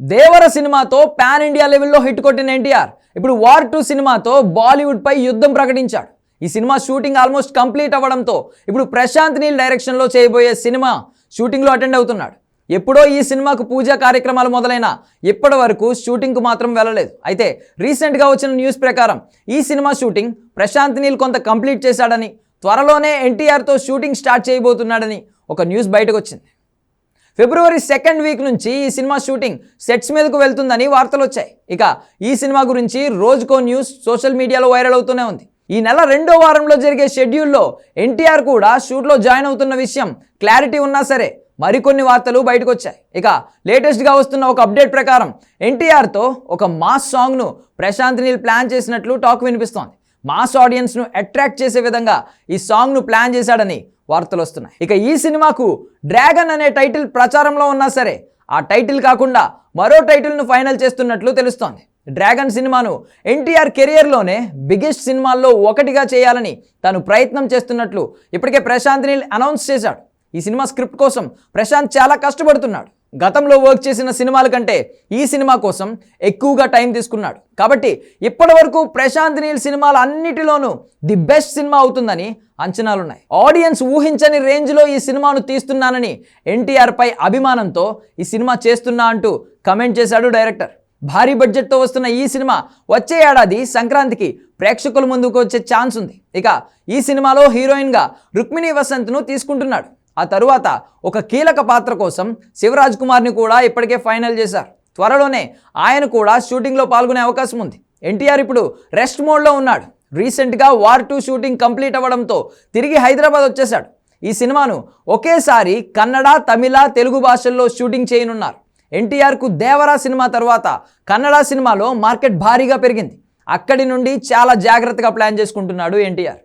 దేవర సినిమాతో pan India లెవెల్లో hit కొట్టిన ఎన్టీఆర్. ఇప్పుడు వార్ టూ సినిమాతో బాలీవుడ్పై యుద్ధం ప్రకటించాడు. ఈ సినిమా షూటింగ్ ఆల్మోస్ట్ కంప్లీట్ అవ్వడంతో ఇప్పుడు ప్రశాంత్ నీల్ డైరెక్షన్లో చేయబోయే సినిమా షూటింగ్లో అటెండ్ అవుతున్నాడు. ఎప్పుడో ఈ సినిమాకు పూజా కార్యక్రమాలు మొదలైన ఇప్పటి వరకు షూటింగ్కు మాత్రం వెళ్ళలేదు. అయితే రీసెంట్గా వచ్చిన న్యూస్ ప్రకారం ఈ సినిమా షూటింగ్ ప్రశాంత్ నీల్ కొంత కంప్లీట్ చేశాడని త్వరలోనే ఎన్టీఆర్తో షూటింగ్ స్టార్ట్ చేయబోతున్నాడని ఒక న్యూస్ బయటకు వచ్చింది. ఫిబ్రవరి సెకండ్ వీక్ నుంచి ఈ సినిమా షూటింగ్ సెట్స్ మీదకు వెళ్తుందని వార్తలు వచ్చాయి. ఇక ఈ సినిమా గురించి రోజుకో న్యూస్ సోషల్ మీడియాలో వైరల్ అవుతూనే ఉంది. ఈ నెల రెండో వారంలో జరిగే షెడ్యూల్లో ఎన్టీఆర్ కూడా షూట్లో జాయిన్ అవుతున్న విషయం క్లారిటీ ఉన్నా సరే మరికొన్ని వార్తలు బయటకు వచ్చాయి. ఇక లేటెస్ట్గా వస్తున్న ఒక అప్డేట్ ప్రకారం ఎన్టీఆర్తో ఒక మాస్ సాంగ్ను ప్రశాంత్ నీల్ ప్లాన్ చేసినట్లు టాక్ వినిపిస్తోంది. మాస్ ఆడియన్స్ను అట్రాక్ట్ చేసే విధంగా ఈ సాంగ్ను ప్లాన్ చేశాడని వార్తలు వస్తున్నాయి. ఇక ఈ సినిమాకు డ్రాగన్ అనే టైటిల్ ప్రచారంలో ఉన్నా సరే ఆ టైటిల్ కాకుండా మరో టైటిల్ను ఫైనల్ చేస్తున్నట్లు తెలుస్తోంది. డ్రాగన్ సినిమాను ఎన్టీఆర్ కెరియర్లోనే బిగ్గెస్ట్ సినిమాల్లో ఒకటిగా చేయాలని తాను ప్రయత్నం చేస్తున్నట్లు ఇప్పటికే ప్రశాంత్ నీల్ అనౌన్స్ చేశాడు. ఈ సినిమా స్క్రిప్ట్ కోసం ప్రశాంత్ చాలా కష్టపడుతున్నాడు. గతంలో వర్క్ చేసిన సినిమాల కంటే ఈ సినిమా కోసం ఎక్కువగా టైం తీసుకున్నాడు. కాబట్టి ఇప్పటి వరకు ప్రశాంత్ నీల్ సినిమాల అన్నిటిలోనూ ది బెస్ట్ సినిమా అవుతుందని అంచనాలున్నాయి. ఆడియన్స్ ఊహించని రేంజ్లో ఈ సినిమాను తీస్తున్నానని ఎన్టీఆర్ పై అభిమానంతో ఈ సినిమా చేస్తున్నా అంటూ కమెంట్ చేశాడు డైరెక్టర్. భారీ బడ్జెట్తో వస్తున్న ఈ సినిమా వచ్చే ఏడాది సంక్రాంతికి ప్రేక్షకుల ముందుకు వచ్చే ఛాన్స్ ఉంది. ఇక ఈ సినిమాలో హీరోయిన్గా రుక్మిణి వసంత్ను తీసుకుంటున్నాడు. ఆ తరువాత ఒక కీలక పాత్ర కోసం శివరాజ్ కుమార్ని కూడా ఇప్పటికే ఫైనల్ చేశారు. త్వరలోనే ఆయన కూడా షూటింగ్లో పాల్గొనే అవకాశం ఉంది. ఎన్టీఆర్ ఇప్పుడు రెస్ట్ మోడ్లో ఉన్నాడు. రీసెంట్గా వార్ టూ షూటింగ్ కంప్లీట్ అవ్వడంతో తిరిగి హైదరాబాద్ వచ్చేశాడు. ఈ సినిమాను ఒకేసారి కన్నడ తమిళ తెలుగు భాషల్లో షూటింగ్ చేయనున్నారు. ఎన్టీఆర్కు దేవరా సినిమా తర్వాత కన్నడ సినిమాలో మార్కెట్ భారీగా పెరిగింది. అక్కడి నుండి చాలా జాగ్రత్తగా ప్లాన్ చేసుకుంటున్నాడు ఎన్టీఆర్.